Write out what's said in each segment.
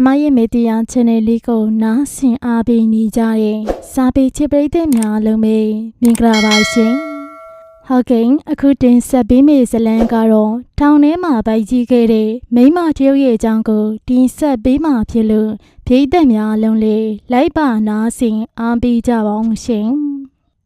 ကျမရဲ့မေဒီယာ channel လေးကိုနားဆင်အားပေးနေကြတဲ့စာပေချစ်ပရိသတ်များအားလုံးပဲမင်္ဂလာပါရှင်။ဟုတ်ကဲ့အခုတင်ဆက်ပေးမယ့်ဇာတ်လမ်းကတော့ထောင်ထဲမှာပိုက်ကြီးခဲ့တဲ့မိန်းမတယောက်ရဲ့အကြောင်းကိုတင်ဆက်ပေးမှာဖြစ်လို့ပရိသတ်များအားလုံးလေးလိုက်ပါနားဆင်အားပေးကြပါအောင်ရှင်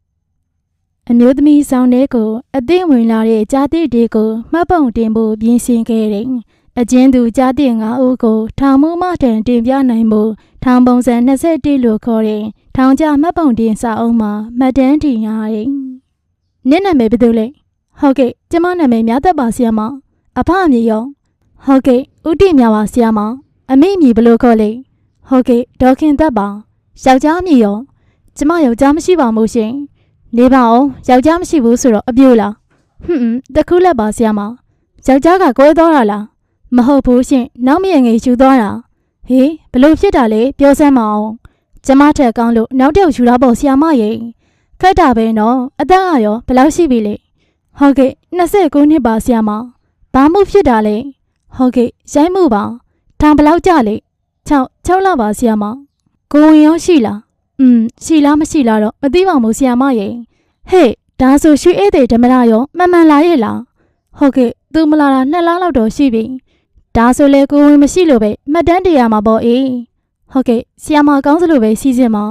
။အမျိုးသမီးဆောင်တဲ့ကိုအသိဝင်လာတဲ့ကြားသည့်တွေကိုမှတ်ပုံတင်ဖို့ပြင်ဆင်ခဲ့တယ်။ အကျဉ်းသူကြားသည့်ငါးဦးကိုထောင်မှုမှထံတင်ပြနိုင်မှုထောင်ပုံစံ21လို့ခေါ်တဲ့ထောင်ကြမှတ်ပုံတင်စာအုပ်မှာမှတ်တမ်းတင်ရတယ်။နင့်နာမည်ဘယ်သူလဲ။ဟုတ်ကဲ့ကျမနာမည်မြတ်သက်ပါဆရာမ။အဖအမည်ရော။ဟုတ်ကဲ့ဥတီမြပါဆရာမ။အမိအမည်ဘယ်လိုခေါ်လဲ။ဟုတ်ကဲ့ဒေါခင်သက်ပါ။ယောက်ျားအမည်ရော။ကျမယောက်ျားမရှိပါဘူးရှင်။နေပါအောင်ယောက်ျားမရှိဘူးဆိုတော့အပြိုလား။ဟွန်းတခုလက်ပါဆရာမ။ယောက်ျားကကိုယ်တော်တာလား။ မဟုတ်ဘူးရှင်နောက်မြင်ငယ်ယူသွားတာဟေးဘလို့ဖြစ်တာလဲပြောစမ်းမအောင်ကျမထက်ကောင်းလို့နောက်တစ်ယောက်ယူတာပေါ့ဆီယာမရေခက်တာပဲနော်အသက်ကရောဘယ်လောက်ရှိပြီလဲဟုတ်ကဲ့29နှစ်ပါဆီယာမဘာမှုဖြစ်တာလဲဟုတ်ကဲ့ရိုင်းမှုပါထောင်ဘယ်လောက်ကြလဲ6 6လပါဆီယာမကိုဝင်ရောရှိလားอืมရှိလားမရှိလားတော့မသိပါဘူးဆီယာမရေဟေးဒါဆိုရွှေဧည့်သည်ဓမ္မရရောမှန်မှန်လာရဲ့လားဟုတ်ကဲ့သူမလာတာ2လလောက်တော့ရှိပြီ ဒါဆိုလေကိုဝင်မရှိလို့ပဲမှတ်တမ်းတရားမှာပေါ့အေးဟုတ်ကဲ့ဆီယာမကောင်းစလို့ပဲစီစဉ်ပါ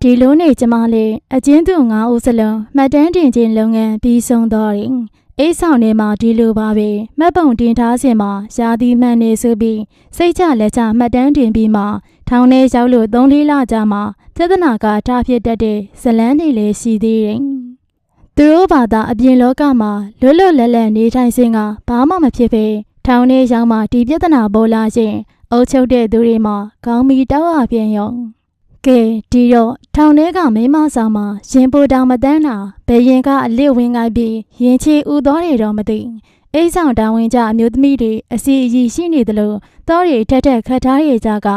ဒီလိုနေကျမလေးအချင်းသူငါးဦးစလုံးမှတ်တမ်းတင်ခြင်းလုပ်ငန်းပြီးဆုံးသွားတယ်အိတ်ဆောင်ထဲမှာဒီလိုပါပဲမှတ်ပုံတင်ထားစဉ်မှာရာသီမှန်နေဆိုပြီးစိတ်ချလက်ချမှတ်တမ်းတင်ပြီးမှထောင်ထဲရောက်လို့၃လေးလကြာမှသဒနာကထားဖြစ်တတ်တဲ့ဇလန်းတွေလည်းရှိသေးတယ်သူတို့ဘာသာအပြင်လောကမှာလွတ်လွတ်လပ်လပ်နေထိုင်စဉ်ကဘာမှမဖြစ်ပဲ ထောင်ထဲရောက်မှဒီပြဿနာပေါ်လာခြင်းအုပ်ချုပ်တဲ့သူတွေမှာခေါင်းမီတောက်အပြင်ရောကဲဒီတော့ထောင်ထဲကမိမဆောင်မှာရင်ပိုတောင်မတန်းတာဘယ်ရင်ကအလစ်ဝင်လိုက်ပြီးရင်ချီဥတော်တွေတော့မသိအိတ်ဆောင်တောင်ဝင်ကြအမျိုးသမီးတွေအစီအီရှိနေသလိုတောတွေထက်ထက်ခတ်ထားရကြက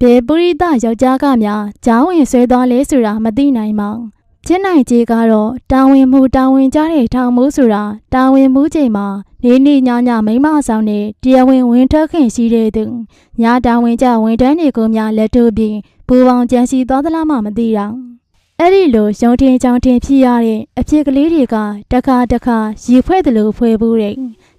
ဘယ်ပုရိသယောက်ျားကများဂျောင်းဝင်ဆွဲသွားလဲဆိုတာမသိနိုင်ပါဘူး ချင်းနိုင်ကြီးကတော့တာဝန်မှုတာဝန်ကြတဲ့ထောင်မှုဆိုတာတာဝန်မှုချိန်မှာနေနေညညမိမဆောင်နဲ့တရားဝင်ဝင်ထွက်ခင်ရှိတဲ့သူညာတာဝန်ကြဝန်တန်းတွေကိုများလက်ထုတ်ပြီးပူပေါင်းကြံစီသွားသလားမှမသိတော့အဲ့ဒီလိုရုံထင်းချောင်းထင်းဖြစ်ရတဲ့အဖြစ်ကလေးတွေကတခါတခါရီဖွဲ့တယ်လို့ဖွဲ့ဘူးတဲ့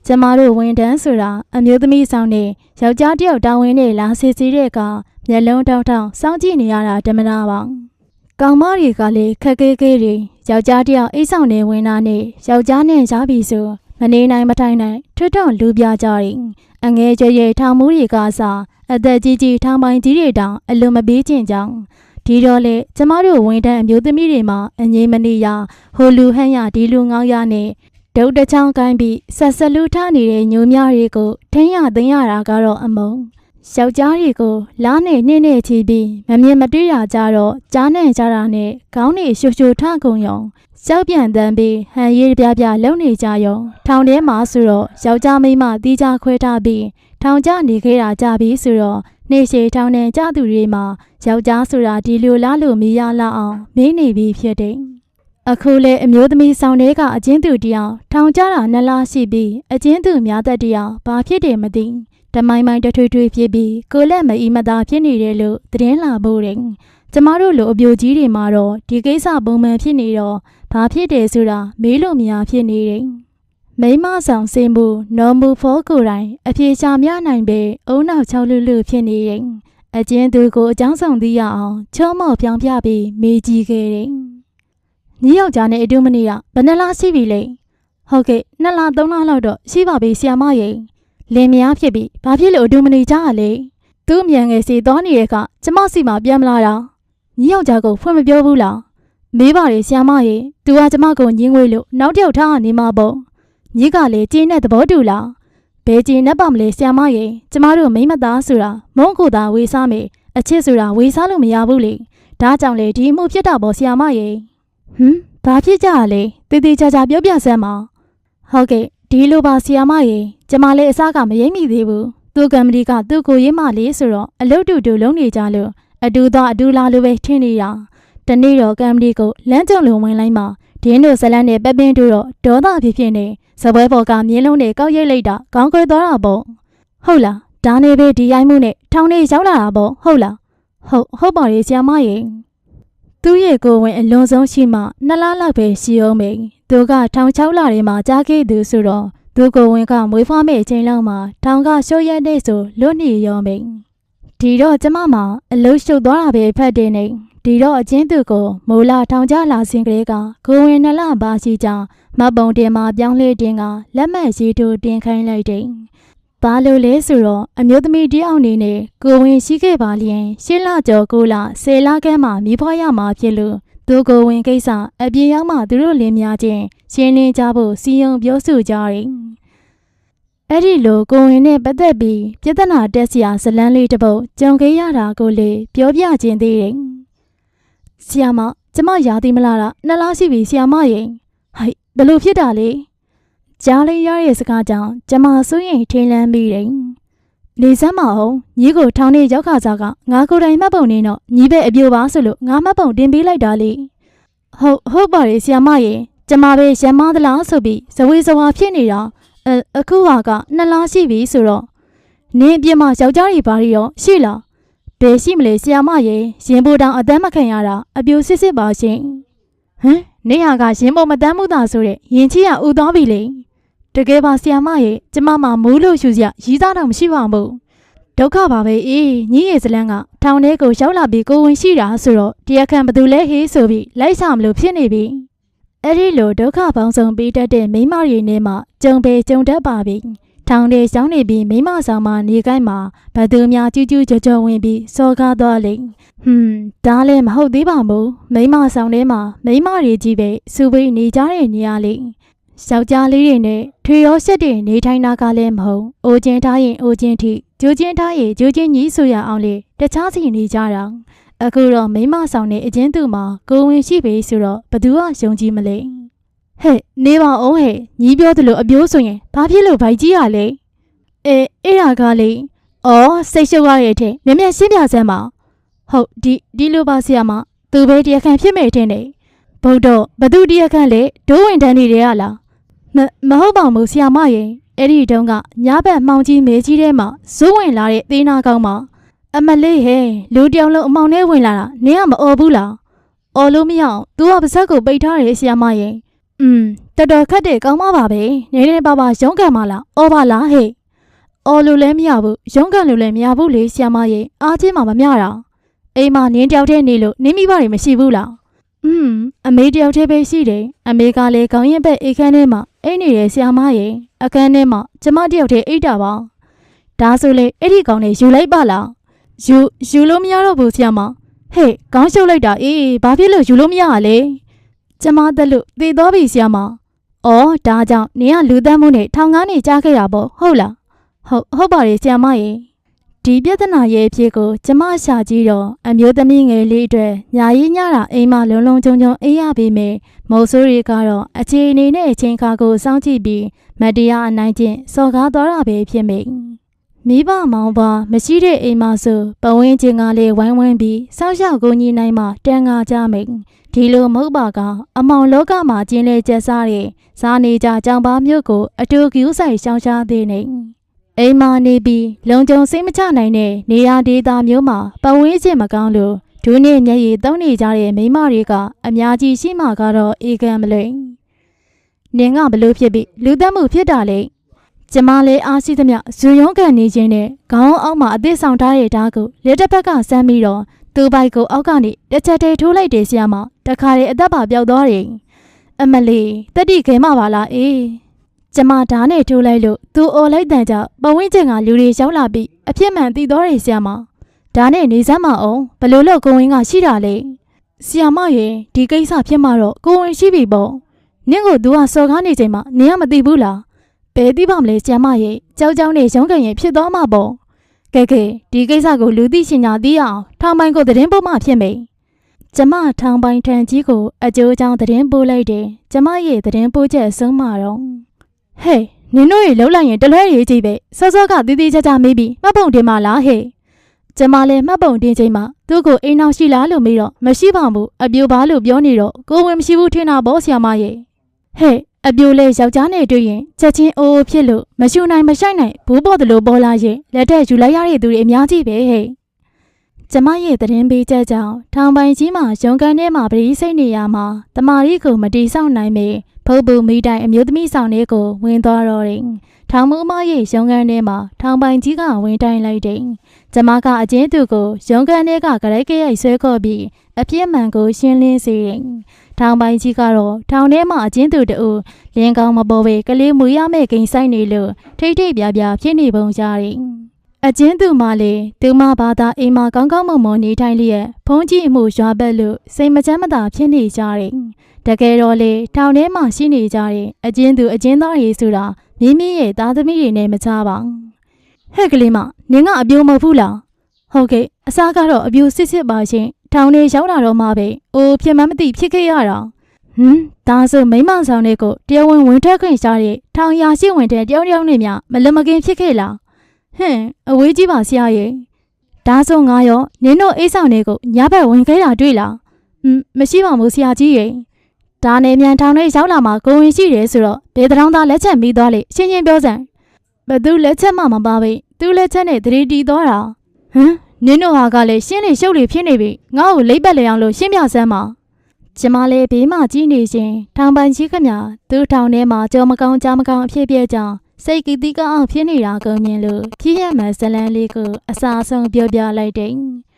ကျမတို့ဝန်တန်းဆိုတာအမျိုးသမီးဆောင်နဲ့ယောက်ျားတယောက်တာဝန်နဲ့လာစစ်စီးတဲ့အခါမျက်လုံးတောက်တောက်စောင့်ကြည့်နေရတာဓမ္မနာပါ ကောင်မတွေကလည်းခက်ခဲခဲတွေယောက်ျားတယောက်အိတ်ဆောင်နေဝင်တာနဲ့ယောက်ျားနဲ့ရပြီဆိုမနေနိုင်မထိုင်နိုင်ထွတ်ထွန့်လူပြကြတယ်အငယ်ကျရဲထောင်မှုတွေကစားအသက်ကြီးကြီးထောင်ပိုင်ကြီးတွေတောင်အလွန်မပေးခြင်းကြောင့်ဒီတော့လေကျမတို့ဝန်တန်းအမျိုးသမီးတွေမှာအငြိမနေရဟိုလူဟန်းရဒီလူငောင်းရနဲ့ဒုတ်တချောင်းကိုင်းပြီးဆက်ဆက်လူထနေတဲ့ညိုများတွေကိုထင်းရသိမ်းရတာကတော့အမုံ ယောက်ျားတွေကိုလားနဲ့နှင်းနဲ့ချီပြီးမမြင်မတွေ့ရကြတော့ကြားနဲ့ကြတာနဲ့ခေါင်းနဲ့ရှူရှူထကုန်ရောကြောက်ပြန်တန်းပြီးဟန်ရည်ပြပြလုံနေကြရောထောင်ထဲမှာဆိုတော့ယောက်ျားမိန်းမတီးကြခွဲထားပြီးထောင်ကျနေခဲ့တာကြပြီဆိုတော့နေရှိထောင်ထဲကြသူတွေမှာယောက်ျားဆိုတာဒီလိုလားလို့မရလောက်အောင်မင်းနေပြီဖြစ်တယ်အခုလေအမျိုးသမီးဆောင်တဲကအချင်းသူတယောက်ထောင်ကျတာနှစ်လရှိပြီးအချင်းသူများသက်တယောက်ဘာဖြစ်တယ်မသိ တမိုင်းမိုင်းတထွေထွေဖြစ်ပြီးကိုလက်မအီမသာဖြစ်နေတယ်လို့သတင်းလာဖို့တယ်ကျမတို့လိုအပြိုကြီးတွေမှာတော့ဒီကိစ္စပုံမှန်ဖြစ်နေတော့ဘာဖြစ်တယ်ဆိုတာမေးလို့မရဖြစ်နေတယ်မိမဆောင်စင်မှုနော်မူဖောကိုယ်တိုင်အပြေချာမြနိုင်ပေအုံနောက်ချောက်လူလူဖြစ်နေတယ်အကျဉ်းသူကိုအကြောင်းဆောင်သိရအောင်ချောမော့ပြောင်ပြပြီးမေးကြည့်ခဲ့တယ်ညီယောက်ျားနဲ့အတူမနေရဘယ်နှလားရှိပြီလဲဟုတ်ကဲ့နှစ်လားသုံးလားလောက်တော့ရှိပါပြီဆီယမရဲ့ လင်မယားဖြစ်ပြီးဘာဖြစ်လို့အတူမနေကြရလဲသူ့မြန်ငယ်စီသွားနေတဲ့အခါကျမစီမှာပြန်မလာတာညီယောက်ျားကိုဖွင့်မပြောဘူးလားမေးပါလေဆီယမရေသူကကျမကိုညင်းငွေလို့နောက်တစ်ယောက်ထားနေမှာပေါ့ညီကလည်းကျင်းတဲ့သဘောတူလားဘယ်ကျင်းနဲ့ပါမလဲဆီယမရေကျမတို့မိမသားဆိုတာမုန်းကိုသာဝေစားမယ်အချစ်ဆိုတာဝေစားလို့မရဘူးလေဒါကြောင့်လေဒီမှုဖြစ်တာပေါ့ဆီယမရေဟမ်ဘာဖြစ်ကြရလဲတေးသေးချာချာပြောပြစမ်းပါဟုတ်ကဲ့ ဒီလိုပါဆီယမရေကျမလည်းအစားကမရိမ့်မိသေးဘူးသူကံမဒီကသူ့ကိုရေးမလေးဆိုတော့အလုတ်တူတူလုံးနေကြလို့အတူသားအတူလာလိုပဲထင်နေတာတနေ့တော့ကံမဒီကိုလမ်းကြုံလုံဝင်လိုက်မှဒင်းတို့ဇလန်းနဲ့ပပင်းတို့တော့ဒေါသဖြစ်ဖြစ်နေစပွဲပေါ်ကမြင်းလုံးနဲ့ကောက်ရိတ်လိုက်တာကောင်းခွဲသွားတာပေါ့ဟုတ်လားဒါနဲ့ပဲဒီရိုက်မှုနဲ့ထောင်ထဲရောက်လာတာပေါ့ဟုတ်လားဟုတ်ဟုတ်ပါရဲ့ဆရာမရဲ့ သူ့ရဲ့ကိုယ်ဝင်အလွန်ဆုံးရှိမှနှစ်လလောက်ပဲရှိအောင်မိန်သူကထောင်6လထဲမှာကြားခဲ့သူဆိုတော့သူကိုယ်ဝင်ကမွေးဖွားမဲ့အချိန်လောက်မှာထောင်ကရှုံးရက်တဲ့ဆိုလွတ်နေရောမိန်ဒီတော့ကျမမှာအလုံးရှုပ်သွားတာပဲဖတ်တယ်နေဒီတော့အချင်းသူကိုမိုးလာထောင်ကြလာစဉ်ကလေးကကိုယ်ဝင်နှစ်လပါရှိကြောင်းမတ်ပုံတင်မှာပြောင်းလဲတင်ကလက်မှတ်ရေးထိုးတင်ခိုင်းလိုက်တယ်။ ဘာလို့လဲဆိုတော့အမျိုးသမီးတယောက်အနေနဲ့ကိုဝင်ရှိခဲ့ပါလျင်ရှင်းလကျော်ကိုလဆယ်လခန်းမှမိဖွားရမှာဖြစ်လို့သူကိုဝင်ကိစ္စအပြေရောက်မှသူတို့လင်းများချင်းရှင်းလင်းကြဖို့စီယုံပြောဆိုကြတယ်။အဲ့ဒီလိုကိုဝင်နဲ့ပတ်သက်ပြီးပြဿနာတက်စရာဇလန်းလေးတစ်ပုဒ်ကြုံခဲ့ရတာကိုလေပြောပြခြင်းသေးတယ်။ဆီယာမကျမရာသီမလားတာနှစ်လားရှိပြီဆီယာမရင်ဟိုက်ဘယ်လိုဖြစ်တာလဲ ကြားလေးရရဲ့စကားကြောင့်ကျမစိုးရင်ထိန်လန်းပြီးတယ်နေစမ်းမအောင်ညီကိုထောင်းနေရောက်ခါစားကငါကိုယ်တိုင်မှတ်ပုံနေတော့ညီပဲအပြိုပါဆိုလို့ငါမှတ်ပုံတင်ပေးလိုက်တာလေဟုတ်ဟုတ်ပါရဲ့ဆီယာမရဲ့ကျမပဲရမ်းမသလားဆိုပြီးဇဝေဇဝါဖြစ်နေတာအအခုဟာကနှစ်လားရှိပြီဆိုတော့နင်းအပြစ်မယောက်ျားတွေဘာတွေရောရှိလားဘယ်ရှိမလဲဆီယာမရဲ့ရင်ပိုတောင်အသက်မခံရတာအပြိုစစ်စစ်ပါရှင်ဟမ်နေဟာကရင်ပေါ်မတမ်းမှုသာဆိုတဲ့ရင်ချီရဥသွားပြီလေ တကယ်ပါဆီယာမရဲ့ကျမမှမိုးလို့ရှူစရာရီးသားတော့မရှိပါဘူးဒုက္ခပါပဲအေးညီရဲ့ဇလန်းကထောင်ထဲကိုရောက်လာပြီးကိုဝင်ရှိတာဆိုတော့တရားခံဘသူလဲဟေးဆိုပြီးလိုက်ဆောင်မလို့ဖြစ်နေပြီအဲ့ဒီလိုဒုက္ခပေါင်းစုံပြီးတတ်တဲ့မိန်းမတွေနဲ့မှကြုံပေကြုံတတ်ပါပြီထောင်ထဲရှောင်းနေပြီးမိန်းမဆောင်မှနေကိုင်းမှာဘသူများကျူးကျူးကြော်ကြော်ဝင်ပြီးစောကားသွားလိမ့်ဟွန်းဒါလည်းမဟုတ်သေးပါဘူးမိန်းမဆောင်ထဲမှာမိန်းမတွေကြီးပဲစူပိနေကြတဲ့နေရာလေး ယောက်ျားလေးတွေနဲ့ထွေရောဆက်တွေနေထိုင်တာကလည်းမဟုတ်အိုချင်းထားရင်အိုချင်းထိဂျိုချင်းထားရင်ဂျိုချင်းကြီးဆိုရအောင်လေတခြားစီနေကြတာအခုတော့မိန်းမဆောင်တဲ့အချင်းသူမှာကိုဝင်ရှိပြီဆိုတော့ဘသူကယုံကြည်မလဲဟဲ့နေပါအောင်ဟဲ့ညီပြောသလိုအပြိုးဆိုရင်ဘာဖြစ်လို့ဗိုက်ကြီးရလဲအဲအဲ့ဒါကလေအော်စိတ်ရှုပ်ရရဲ့တဲ့မြင်မြင်ရှင်းပြစမ်းပါဟုတ်ဒီဒီလိုပါဆရာမသူပဲတရားခံဖြစ်မဲ့တဲ့နေဘုဒ္ဓဘသူတရားခံလဲဒိုးဝင်တန်းနေတယ်ရလား မမဟုတ်ပါဘူးဆရာမရဲ့အဲ့ဒီတုန်းကညဘက်မှောင်ကြီးမဲကြီးထဲမှာဇိုးဝင်လာတဲ့သေးနာကောင်းမှာအမလေးဟဲလူတယောက်လုံးအမောင်ထဲဝင်လာတာနင်းကမအော်ဘူးလားအော်လို့မရအောင် तू ကပါဇက်ကိုပိတ်ထားတယ်ဆရာမရဲ့อืมတော်တော်ခက်တဲ့ကောင်းမပါပဲနေနေပါပါရုံးကန်မလားအော်ပါလားဟဲ့အော်လို့လည်းမရဘူးရုံးကန်လို့လည်းမရဘူးလေဆရာမရဲ့အားချင်းမှမမျှတာအိမ်မှာနင်းတယောက်တည်းနေလို့နင်းမိဘတွေမရှိဘူးလား อืมအမေတယောက်တည်းပဲရှိတယ်အမေကလည်းခေါင်းရင်ဘက်အိတ်ခမ်းထဲမှာအိတ်နေတယ်ဆရာမရဲ့အခန်းထဲမှာကျမတယောက်တည်းအိတ်တာပါဒါဆိုလေအဲ့ဒီကောင်လေးယူလိုက်ပါလားယူယူလို့မရတော့ဘူးဆရာမဟဲ့ခေါင်းရှုပ်လိုက်တာအေးဘာဖြစ်လို့ယူလို့မရရလဲကျမသက်လို့သေတော့ပြီဆရာမအော်ဒါကြောင့်နင်ကလူသတ်မှုနဲ့ထောင်ကားနေကြားခဲ့တာပေါ့ဟုတ်လားဟုတ်ဟုတ်ပါတယ်ဆရာမရဲ့ ဒီပြဿနာရဲ့အဖြစ်ကိုကျမရှာကြည့်တော့အမျိုးသမီးငယ်လေးအတွက်ညာရေးညတာအိမ်မလုံးလုံးကျုံကျုံအေးရပေမဲ့မုတ်ဆိုးတွေကတော့အခြေအနေနဲ့အချိန်ခါကိုစောင့်ကြည့်ပြီးမတရားအနိုင်ကျင့်စော်ကားသွားတာပဲဖြစ်မိမိဘမောင်ပါမရှိတဲ့အိမ်မဆိုပဝင်းချင်းကလေးဝိုင်းဝန်းပြီးစောက်ရှောက်ကိုကြီးနိုင်မှတန်ငါကြမိဒီလိုမဟုတ်ပါကအမောင်လောကမှာကျင်းလေကျက်စားတဲ့ဇာနေကြကြောင်ပါမျိုးကိုအတူကူးဆိုင်ရှောင်းရှားသေးနေ အိမ်မာနေပြီးလုံခြုံစိတ်မချနိုင်တဲ့နေရာဒေသမျိုးမှာပဝင်းချင်းမကောင်းလို့ဒူးနဲ့မျက်ရည်သုံးနေကြတဲ့မိန်းမတွေကအများကြီးရှိမှကတော့အေကံမလိမ့်နင်ကဘလို့ဖြစ်ပြီးလူသက်မှုဖြစ်တာလေကျမလည်းအားရှိသမျှဇူယုံကန်နေခြင်းနဲ့ခေါင်းအောက်မှာအသေးဆောင်ထားတဲ့ဓာတ်ကိုလက်တစ်ဖက်ကဆမ်းပြီးတော့သူ့ဘိုက်ကိုအောက်ကနေတစ်ချက်တည်းထိုးလိုက်တယ်ဆရာမတခါတည်းအသက်ပါပျောက်သွားတယ်အမလီတတိခဲမပါလားအေး ကျမဓာတ်နဲ့ထိုးလိုက်လို့သူအော်လိုက်တန်ကြောင့်ပဝင်းကျင်ကလူတွေရောက်လာပြီးအဖြစ်မှန်သိသွားတယ်ဆရာမဒါနဲ့နေစမ်းမအောင်ဘလို့လို့ကိုဝင်းကရှိတာလေဆီယာမရဲ့ဒီကိစ္စဖြစ်မှတော့ကိုဝင်ရှိပြီပေါ့နင့်ကိုသူကစော်ကားနေချိန်မှာနင်ကမသိဘူးလားဘယ်သိပါမလဲဆီယာမရဲ့ကြောက်ကြောက်နဲ့ရုံးကန်ရင်ဖြစ်သွားမှာပေါ့ကဲကဲဒီကိစ္စကိုလူသိရှင်ညာသိအောင်ထောင်ပိုင်းကိုသတင်းပို့မှဖြစ်မယ်ကျမထောင်ပိုင်းထန်ကြီးကိုအကျိုးကြောင့်သတင်းပို့လိုက်တယ်ကျမရဲ့သတင်းပို့ချက်အဆုံးမှာတော့ ဟဲ့နင်တို့ရေလှုပ်လိုက်ရင်တလွဲရေးကြီးပဲစောစောကတီးတီးချာချာမေးပြီးမှတ်ပုံတင်မလားဟဲ့ကျမလည်းမှတ်ပုံတင်ချိန်မှာသူ့ကိုအိမ်အောင်ရှိလားလို့မေးတော့မရှိပါဘူးအပြိုပါလို့ပြောနေတော့ကိုဝင်မရှိဘူးထင်တာပေါ့ဆရာမရဲ့ဟဲ့အပြိုလဲယောက်ျားနဲ့တွေ့ရင်ချက်ချင်းအိုးအိုးဖြစ်လို့မရှူနိုင်မဆိုင်နိုင်ဘူးပေါ်တယ်လို့ပေါ်လာရင်လက်ထက်ယူလိုက်ရတဲ့သူတွေအများကြီးပဲဟဲ့ကျမရဲ့သတင်းပေးချက်ကြောင့်ထောင်ပိုင်ကြီးမှာရုံကန်ထဲမှာပရိစိတ်နေရမှာတမာရီကိုမတီဆောင်နိုင်မေ ဖုတ်ပူမိတိုင်အမျိုးသမီးဆောင်လေးကိုဝင်သွားတော့တယ်ထောင်မူမရဲ့ရုံကန်ထဲမှာထောင်ပိုင်ကြီးကဝင်တိုင်လိုက်တယ်ကျမကအကျဉ်းသူကိုရုံကန်ထဲကကြိုက်ကရိုက်ဆွဲခေါ်ပြီးအပြစ်မှန်ကိုရှင်းလင်းစေတယ်ထောင်ပိုင်ကြီးကတော့ထောင်ထဲမှာအကျဉ်းသူတအူလင်းကောင်းမပေါ်ပဲကလေးမွေရမဲ့ဂိမ်းဆိုင်နေလို့ထိတ်ထိတ်ပြပြဖြစ်နေပုံရတယ်။အကျဉ်းသူမလေးသူမဘာသာအိမ်မှာကောင်းကောင်းမွန်မွန်နေထိုင်လျက်ဖုံးကြည့်မှုရွာဘက်လို့စိတ်မချမ်းမသာဖြစ်နေကြတယ်။ တကယ်တော့လေထောင်ထဲမှာရှိနေကြတဲ့အကျဉ်းသူအကျဉ်းသားတွေဆိုတာမိမိရဲ့သားသမီးတွေနဲ့မချပါဘူး။ဟဲ့ကလေးမနင်ကအပြိုမဟုတ်ဘူးလား။ဟုတ်ကဲ့အစားကတော့အပြိုစစ်စစ်ပါရှင်ထောင်ထဲရောက်လာတော့မှပဲအိုးဖြစ်မှမသိဖြစ်ခဲ့ရတာဟမ်ဒါဆိုမိမဆောင်တဲ့ကိုတရားဝင်ဝင်ထွက်ခွင့်ရှာတဲ့ထောင်ရာရှိဝင်တဲ့တယောက်တယောက်နဲ့မြမလမကင်းဖြစ်ခဲ့လားဟင်အဝေးကြီးပါဆရာရဲ့ဒါဆိုငါရောနင်းတို့အိတ်ဆောင်တွေကိုညဘက်ဝင်ခဲ့တာတွေ့လားဟမ်မရှိပါဘူးဆရာကြီးရဲ့ ဒါနဲ့မြန်ထောင်ထဲရောက်လာမှကိုဝင်ရှိတယ်ဆိုတော့ဒေသတောင်းသားလက်ချက်မိသွားလေရှင်းရှင်းပြောစမ်းဘသူလက်ချက်မှမပါပဲသူလက်ချက်နဲ့တရေတီသွားတာဟမ်နင်းတို့ဟာကလည်းရှင်းနေရှုပ်လေဖြစ်နေပြီငါ့ကိုလိမ့်ပတ်လေအောင်လို့ရှင်းပြစမ်းပါကျမလည်းဘေးမှကြည့်နေရှင်ထောင်ပန်ကြီးခမသူ့ထောင်ထဲမှာကြောမကောင်းကြားမကောင်းအဖြစ်ပြကြောင်းစိတ်ကတိကအောင်ဖြစ်နေတာကိုမြင်လို့ဖြစ်ရမှန်ဇလန်းလေးကိုအစာဆုံးပြောပြလိုက်တယ်။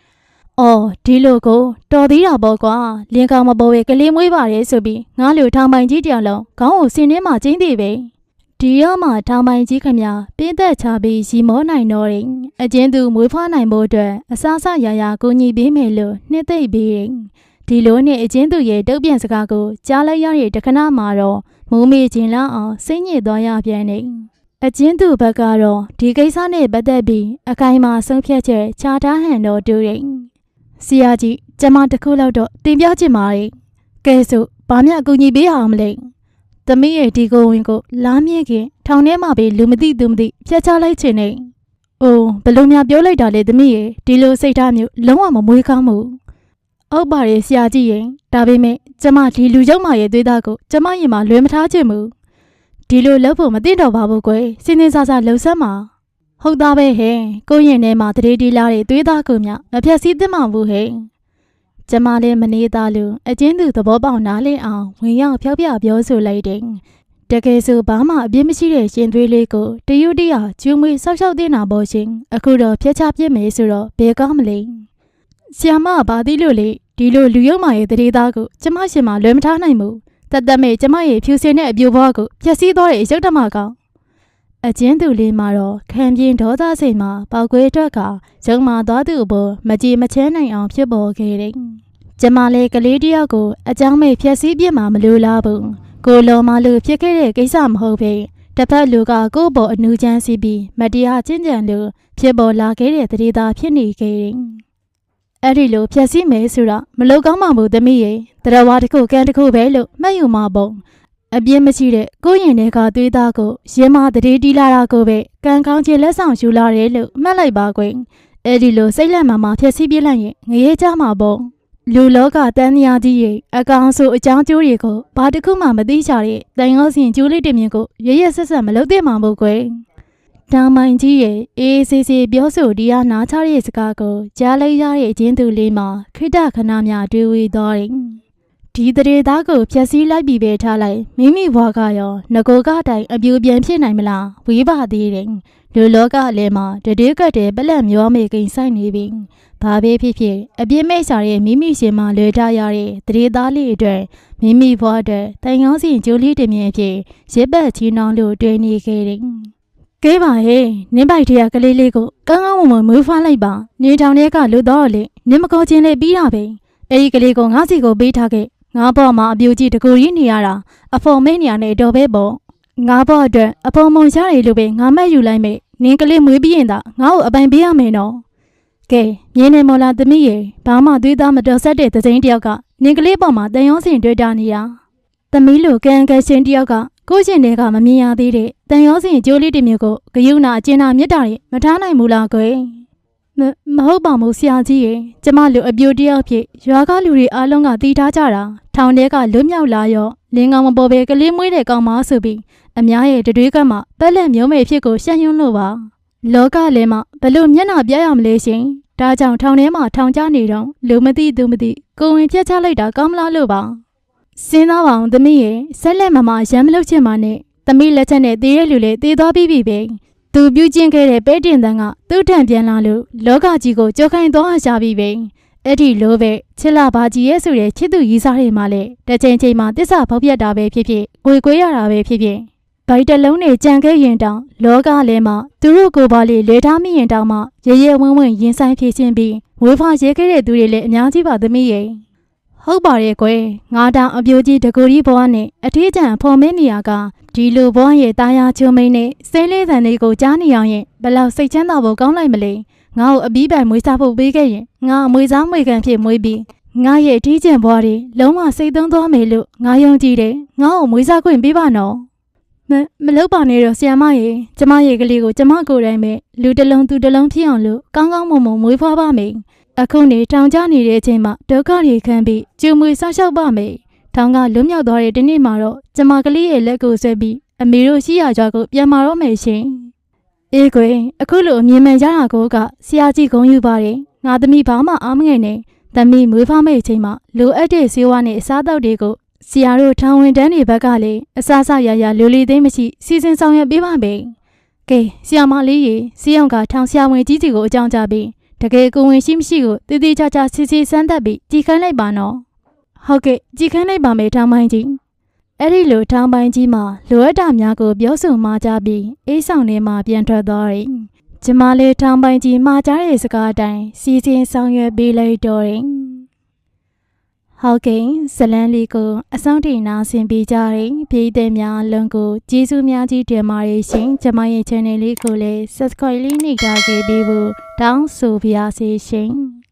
အော်ဒီလိုကိုတော်သေးတာပေါ့ကွာလင်းကောင်းမပေါ်ရဲ့ကလေးမွေးပါတယ်ဆိုပြီးငါ့လူထောင်ပိုင်ကြီးတယောက်လုံးခေါင်းကိုစင်းနှင်းမှကျင်းသေးပဲ။ဒီရောမှထောင်ပိုင်ကြီးခမပြင်းသက်ချပြီးရီမောနိုင်တော့တယ်။အကျဉ်းသူမွေးဖွားနိုင်ဖို့အတွက်အစားအစာရရကိုညီပေးမယ်လို့နှစ်သိမ့်ပြီးတယ်။ဒီလိုနဲ့အကျဉ်းသူရဲ့တုတ်ပြန်စကားကိုကြားလိုက်ရတဲ့တခဏမှာတော့မုံမေခြင်းလောက်အောင်စိတ်ညစ်သွားရပြန်တယ်။အကျဉ်းသူဘက်ကတော့ဒီကိစ္စနဲ့ပတ်သက်ပြီးအခိုင်အမာဆုံးဖြတ်ချက်ချထားဟန်တော့တူတယ်။ ဆရာကြီးကျမတခုလောက်တော့တင်ပြချင်ပါတယ်။ကဲဆိုဘာမှအကူအညီပေးအောင်မလဲ။သမီးရဲ့ဒီကိုဝင်ကိုလားမြင့်ခင်ထောင်ထဲမှာပဲလူမသိသူမသိဖျက်ချလိုက်ချင်နေ။အိုးဘလို့များပြောလိုက်တာလေသမီးရဲ့ဒီလိုစိတ်ထားမျိုးလုံးဝမမွေးကောင်းဘူး။ဟုတ်ပါရဲ့ဆရာကြီးရင်ဒါပေမဲ့ကျမဒီလူရုံမာရဲ့သွေးသားကိုကျမရင်မှာလွဲမထားချင်ဘူး။ဒီလိုလုပ်ဖို့မသိတော့ပါဘူးကွယ်။စင်းစင်းဆဆလှုပ်ဆက်မှာ ဟုတ်သားပဲဟဲ့ကိုရင်ထဲမှာတရေတီလာတဲ့သွေးသားကိုမြမဖြက်စီးသင့်မှာဘူးဟဲ့။ကျမလည်းမနေသားလို့အချင်းသူသဘောပေါက်နားလည်အောင်ဝင်ရောက်ဖျောက်ပြပြောဆိုလိုက်တယ်။တကယ်ဆိုဘာမှအပြစ်မရှိတဲ့ရှင်သွေးလေးကိုတယူတရကျူးမွေးဆောက်ရှောက်တင်တာပေါ့ရှင်။အခုတော့ဖျက်ချပြစ်မယ်ဆိုတော့ဘယ်ကောင်းမလဲ။ဆီယမဘာသီးလို့လေဒီလိုလူရုံမာရဲ့တရေသားကိုကျမရှင်မှာလွယ်မထားနိုင်ဘူးတတ်တတ်မဲ့ကျမရဲ့ဖြူစင်တဲ့အပြိုဘွားကိုဖျက်ဆီးသွားတဲ့အရုပ်တမကောင် အကျဉ်းသူလေးမှာတော့ခံပြင်းဒေါသစိတ်မှာပောက်ကွဲအတွက်ကဂျုံမာသွားသူ့ဘမကြည်မချမ်းနိုင်အောင်ဖြစ်ပေါ်ခဲ့တယ်ကျမလေးကလေးတယောက်ကိုအကြောင်းမဲ့ဖျက်ဆီးပြစ်မှာမလိုလားဘူးကိုလောမလူဖြစ်ခဲ့တဲ့ကိစ္စမဟုတ်ပဲတစ်ဖက်လူကကိုယ့်ဘော်အနူးချမ်းစီပြီးမတရားကျင့်ကြံလို့ဖြစ်ပေါ်လာခဲ့တဲ့တရေသားဖြစ်နေခဲ့တယ်အဲ့ဒီလိုဖြက်စီးမယ်ဆိုတာမလောက်ကောင်းမှဘူးသမီးရေတရဝါတစ်ခုကန်တစ်ခုပဲလို့မှတ်ယူမှာပေါ့ အပြင်းမရှိတဲ့ကိုရင်တွေကသွေးသားကိုရင်မတရေတီးလာတာကိုပဲကံကောင်းခြင်းလက်ဆောင်ယူလာတယ်လို့မှတ်လိုက်ပါကွင်အဲ့ဒီလိုစိတ်လက်မှမှဖြက်စီးပြလိုက်ရင်ငရေကြမှာပေါ့လူလောကတန်းတရားကြီးရဲ့အကောင်ဆိုအကြောင်းကျိုးတွေကိုဘာတစ်ခုမှမသိကြတဲ့တိုင်ရောစင်ကျိုးလေးတင်မြင်ကိုရရဆက်ဆက်မလုပ်သင့်မှာမို့ကွယ်တောင်မိုင်ကြီးရဲ့အေးဆေးဆေးပြောဆိုတရားနာချတဲ့စကားကိုကြားလိုက်ရတဲ့အချင်းသူလေးမှာခိတ္တခဏများတွေ့ဝေသွားတယ်။ ဒီတရေသားကိုဖြက်စီးလိုက်ပြီးပဲထားလိုက်မိမိဘွားကရောငကိုကတိုင်အပြူပြန်ဖြစ်နိုင်မလားဝေးပါသေးတယ်။လူလောကလည်းမှာတတိကတ်တဲ့ပလက်မျောမေကိန်းဆိုင်နေပြီ။ဘာပဲဖြစ်ဖြစ်အပြစ်မိတ်စာရဲ့မိမိရှင်မှာလွယ်ထားရတဲ့တရေသားလေးအတွက်မိမိဘွားအတွက်တိုင်ကောင်းစီကျိုးလေးတင်မြင်ဖြစ်ရစ်ပတ်ချီနှောင်းလို့တွေ့နေခဲ့တယ်။ကဲပါဟဲ့နင်းပိုက်တရကလေးလေးကိုကောင်းကောင်းမွန်မွန်မွေးဖွားလိုက်ပါနေထောင်ထဲကလူတော့လေနင်းမကောချင်းလေးပြီးတာပဲအဲ့ဒီကလေးကိုငါးစီကိုပေးထားခဲ့ ငါဘော့မှာအပြူကြီးတကူကြီးနေရတာအဖုံမိတ်နေရနေတော့ပဲပေါ့ငါဘော့အတွက်အဖုံမုံရှားရလို့ပဲငါမက်ယူလိုက်မယ်နင်းကလေးမွေးပြီးရင်သာငါ့ကိုအပိုင်ပေးရမယ်နော်ကဲမြင်းနေမော်လာသမီးရေဘာမှသွေးသားမတော်ဆက်တဲ့သစိမ်းတယောက်ကနင်းကလေးပေါ်မှာတန်ရုံးစင်တွေ့တာနေရသမီးလိုကံကဲရှင်တယောက်ကကိုရှင်တွေကမမြင်ရသေးတဲ့တန်ရောစင်ကျိုးလေးတစ်မျိုးကိုဂယုဏအကျဉ်းနာမြတ်တာတွေမထားနိုင်ဘူးလားကွယ် မမဟုတ်ပါဘူးဆရာကြီးရေကျမလူအပြိုတယောက်ဖြစ်ရွာကလူတွေအားလုံးကတီးထားကြတာထောင်ထဲကလွတ်မြောက်လာရောလင်းကောင်မပေါ်ပဲကလေးမွေးတဲ့ကောင်မဆိုပြီးအများရဲ့တတွေကမှပက်လက်မျိုးမေဖြစ်ကိုရှက်ယွန်းလို့ပါလောကလည်းမဘလို့မျက်နှာပြရမလဲရှင်ဒါကြောင့်ထောင်ထဲမှာထောင်ကျနေတော့လူမသိသူမသိကိုဝင်ပြတ်ချလိုက်တာကောင်းမလားလို့ပါစဉ်းစားပါအောင်သမီးရဲ့ဆက်လက်မမရမ်းမလုပ်ချင်ပါနဲ့သမီးလက်ချက်နဲ့တည်ရဲ့လူလည်းတည်သွားပြီးပြီပဲ သူပြုကျင့်ခဲ့တဲ့ပဲတင်တန်းကသူ့ထံပြန်လာလို့လောကကြီးကိုကြောက်ခိုင်းသွားရှာပြီးပဲအဲ့ဒီလိုပဲချစ်လာပါကြီးရဲ့ဆိုတဲ့ချစ်သူရီးစားတွေမှလည်းတစ်ချိန်ချိန်မှာတစ္ဆာဖောက်ပြတ်တာပဲဖြစ်ဖြစ်၊ကိုယ်ကွေးရတာပဲဖြစ်ဖြစ်ဗိုက်တစ်လုံးနဲ့ကြံခဲ့ရင်တောင်လောကလဲမှာသူတို့ကိုယ်ပါလေလဲထားမိရင်တောင်မှရေရဲဝင်းဝင်းရင်ဆိုင်ဖြည့်ချင်းပြီးဝေဖာရဲခဲ့တဲ့သူတွေလည်းအများကြီးပါသမီးရဲ့ ဟုတ်ပါရဲ့ကွယ်ငါတောင်အပြိုကြီးတကူကြီးဘွားနဲ့အထီးကျန်ဖော်မင်းနေရကဒီလိုဘွားရဲ့တာယာချုံမိန်နဲ့ဆဲလေးတန်တွေကိုကြားနေအောင်ရင်ဘယ်လောက်စိတ်ချမ်းသာဖို့ကောင်းလိုက်မလဲငါ့ကိုအပီးပိုင်မွေးစားဖို့ပေးခဲ့ရင်ငါအမွေစားမွေခံဖြစ်မွေးပြီးငါရဲ့တီးကျင်ဘွားတွေလုံးဝစိတ်သုံးသွားမယ်လို့ငါယုံကြည်တယ်ငါ့ကိုမွေးစားခွင့်ပေးပါနော် မမလုပ်ပါနဲ့တော့ဆီယမရေကျမရဲ့ကလေးကိုကျမကိုယ်တိုင်ပဲလူတစ်လုံးသူတစ်လုံးဖြစ်အောင်လို့ကောင်းကောင်းမွန်မွန်မွေးဖွားပါမယ်အခုနေတောင်ကျနေတဲ့အချိန်မှာဒုက္ခတွေခံပြီးကျူမွေဆောက်ရှောက်ပါမယ်ထောင်ကလွတ်မြောက်သွားတဲ့ဒီနေ့မှာတော့ကျမကလေးရဲ့လက်ကိုဆွဲပြီးအမေတို့ရှိရကြကိုပြန်มาတော့မယ်ရှင်။အေးကွယ်အခုလိုအမြင်မှန်ရတာကိုကဆရာကြီးဂုံယူပါတယ်။ငါသမီးဘာမှအားမငယ်နဲ့သမီးမွေးဖွားမယ့်အချိန်မှာလိုအပ်တဲ့ဆေးဝါးနဲ့အစားအသောက်တွေကို ဆရာတို့ထောင်ဝင်တန်းတွေဘက်ကလည်းအစားအစာရရလိုလီသိမ်းမရှိစီစဉ်ဆောင်ရွက်ပေးပါမယ်။ကဲဆရာမလေးရေစီအောင်ကထောင်ဆရာဝန်ကြီးကြီးကိုအကြောင်းကြားပြီးတကယ်ကိုဝင်ရှိမရှိကိုတည်တည်ချာချာစစ်စစ်စမ်းသပ်ပြီးကြည်ခန်းလိုက်ပါနော်။ဟုတ်ကဲ့ကြည်ခန်းလိုက်ပါမယ်ထောင်ပိုင်းကြီးအဲ့ဒီလိုထောင်ပိုင်းကြီးမှာလိုအပ်တာများကိုပြောဆိုမှာကြပြီးအေးဆောင်ထဲမှာပြန်ထွက်သွားတယ်ကျမလေးထောင်ပိုင်းကြီးမှာကြားတဲ့စကားအတိုင်းစီစဉ်ဆောင်ရွက်ပေးလိုက်တော့တယ် ဟုတ်ကဲ့ဇလန်းလေးကိုအဆုံးထိနာဆင်ပေးကြတဲ့ပြည်သက်များအလုံးကိုကျေးဇူးများကြီးတင်ပါတယ်ရှင်ကျမရဲ့ channel လေးကိုလည်း subscribe လေးနှိပ်ထားခဲ့ပေးဖို့တောင်းဆိုပါရစေရှင်